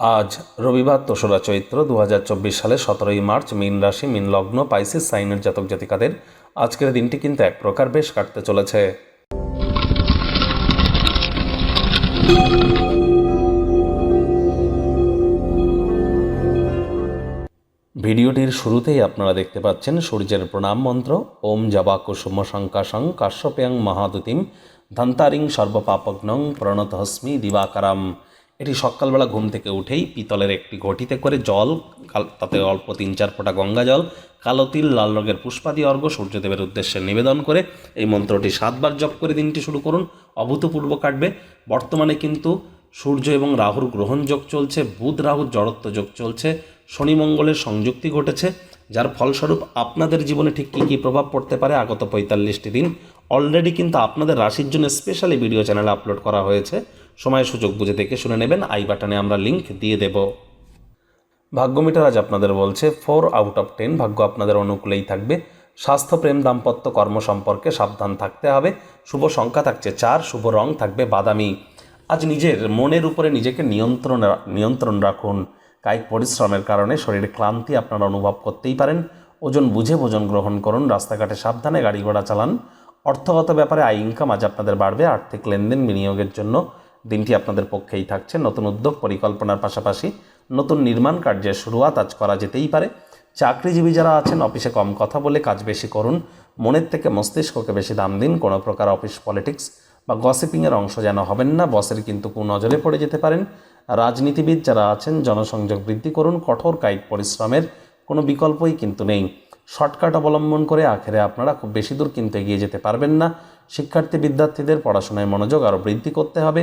আজ রবিবার দোসরা চৈত্র দু সালে সতেরোই মার্চ মীন রাশি, মীন লগ্ন, পাইসিস, সাইনের জাতক জাতিকাদের আজকের দিনটি কিন্তু এক প্রকার বেশ কাটতে চলেছে। ভিডিওটির শুরুতেই আপনারা দেখতে পাচ্ছেন সূর্যের প্রণাম মন্ত্র, ওম জবা কুসুম শঙ্কাশং কাশ্যপ্যাং মহাদুতিম ধন্তারিং সর্বপাপগ্নং প্রণতহস্মি দিবাকারাম। এটি সকালবেলা ঘুম থেকে উঠেই পিতলের একটি ঘটিতে করে জল তাতে অল্প তিন চার ফোঁটা গঙ্গা জল, কালো তিল, লাল রঙের পুষ্পাদি অর্ঘ্য, সূর্যদেবের উদ্দেশ্যে নিবেদন করে এই মন্ত্রটি সাতবার জপ করে দিনটি শুরু করুন। অভূতপূর্ব কাটবে। বর্তমানে কিন্তু সূর্য এবং রাহুর গ্রহণ যোগ চলছে, বুধ রাহুর জড়ত্ব যোগ চলছে, শনি মঙ্গলের সংযুক্তি ঘটেছে, যার ফলস্বরূপ আপনাদের জীবনে ঠিক কী কী প্রভাব পড়তে পারে আগত পঁয়তাল্লিশটি দিন। অলরেডি কিন্তু আপনাদের রাশির জন্য স্পেশালি ভিডিও চ্যানেলে আপলোড করা হয়েছে। সময় সুযোগ বুঝে দেখে শুনে নেবেন। আই বাটনে আমরা লিংক দিয়ে দেব। ভাগ্যমিটার আজ আপনাদের বলছে ফোর আউট অফ টেন ভাগ্য আপনাদের অনুকূলেই থাকবে। স্বাস্থ্য, প্রেম, দাম্পত্য কর্ম সম্পর্কে সাবধান থাকতে হবে। শুভ সংখ্যা থাকছে চার, শুভ রং থাকবে বাদামি। আজ নিজের মনের উপরে নিজেকে নিয়ন্ত্রণ নিয়ন্ত্রণ রাখুন। কায়িক পরিশ্রমের কারণে শরীরে ক্লান্তি আপনারা অনুভব করতেই পারেন। ওজন বুঝে ভোজন গ্রহণ করুন। রাস্তাঘাটে সাবধানে গাড়ি ঘোড়া চালান। অর্থগত ব্যাপারে আয় ইনকাম আজ আপনাদের বাড়বে। আর্থিক লেনদেন বিনিয়োগের জন্য দিনটি আপনাদের পক্ষেই থাকছে। নতুন উদ্যোগ, পরিকল্পনার পাশাপাশি নতুন নির্মাণ কার্যের শুরুয়াত আজ করা যেতেই পারে। চাকরিজীবী যারা আছেন, অফিসে কম কথা বলে কাজ বেশি করুন। মনের থেকে মস্তিষ্ককে বেশি দাম দিন। কোনো প্রকার অফিস পলিটিক্স বা গসিপিংয়ের অংশ যেন হবেন না। বসের কিন্তু কুনজরে পড়ে যেতে পারেন। রাজনীতিবিদ যারা আছেন, জনসংযোগ বৃদ্ধি করুন। কঠোর কায়িক পরিশ্রমের কোনো বিকল্পই কিন্তু নেই। শর্টকাট অবলম্বন করে আখেরে আপনারা খুব বেশি দূর কিন্তু এগিয়ে যেতে পারবেন না। শিক্ষার্থী বিদ্যার্থীদের পড়াশোনায় মনোযোগ আরও বৃদ্ধি করতে হবে।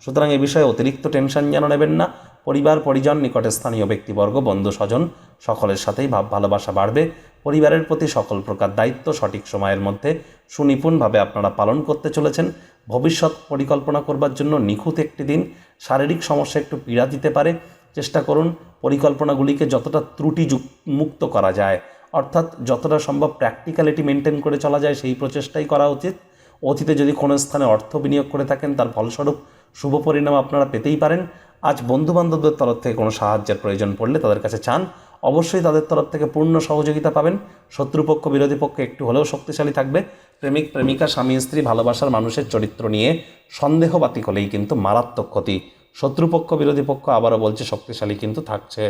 সুতরাং এ বিষয়ে অতিরিক্ত টেনশন যেন নেবেন না। পরিবার, পরিজন, নিকটে স্থানীয় ব্যক্তিবর্গ, বন্ধু, স্বজন, সকলের সাথেই ভাব ভালোবাসা বাড়বে। পরিবারের প্রতি সকল প্রকার দায়িত্ব সঠিক সময়ের মধ্যে সুনিপুণভাবে আপনারা পালন করতে চলেছেন। ভবিষ্যৎ পরিকল্পনা করবার জন্য নিখুঁত একটি দিন। শারীরিক সমস্যা একটু পীড়া দিতে পারে। চেষ্টা করুন পরিকল্পনাগুলিকে যতটা ত্রুটি মুক্ত করা যায়। অর্থাৎ যতটা সম্ভব প্র্যাকটিক্যালিটি মেনটেন করে চলা যায় সেই প্রচেষ্টাই করা উচিত। অতীতে যদি কোনো স্থানে অর্থ বিনিয়োগ করে থাকেন, তার ফলস্বরূপ শুভ পরিণাম আপনারা পেতেই পারেন। আজ বন্ধুবান্ধবদের তরফ থেকে কোনো সাহায্যের প্রয়োজন পড়লে তাদের কাছে চান। অবশ্যই তাদের তরফ থেকে পূর্ণ সহযোগিতা পাবেন। শত্রুপক্ষ, বিরোধী পক্ষ একটু হলেও শক্তিশালী থাকবে। প্রেমিক, প্রেমিকা, স্বামী, স্ত্রী, ভালোবাসার মানুষের চরিত্র নিয়ে সন্দেহবাতিক হলেই কিন্তু মারাত্মক ক্ষতি। শত্রুপক্ষ, বিরোধী পক্ষ আবারও বলছে শক্তিশালী কিন্তু থাকছে।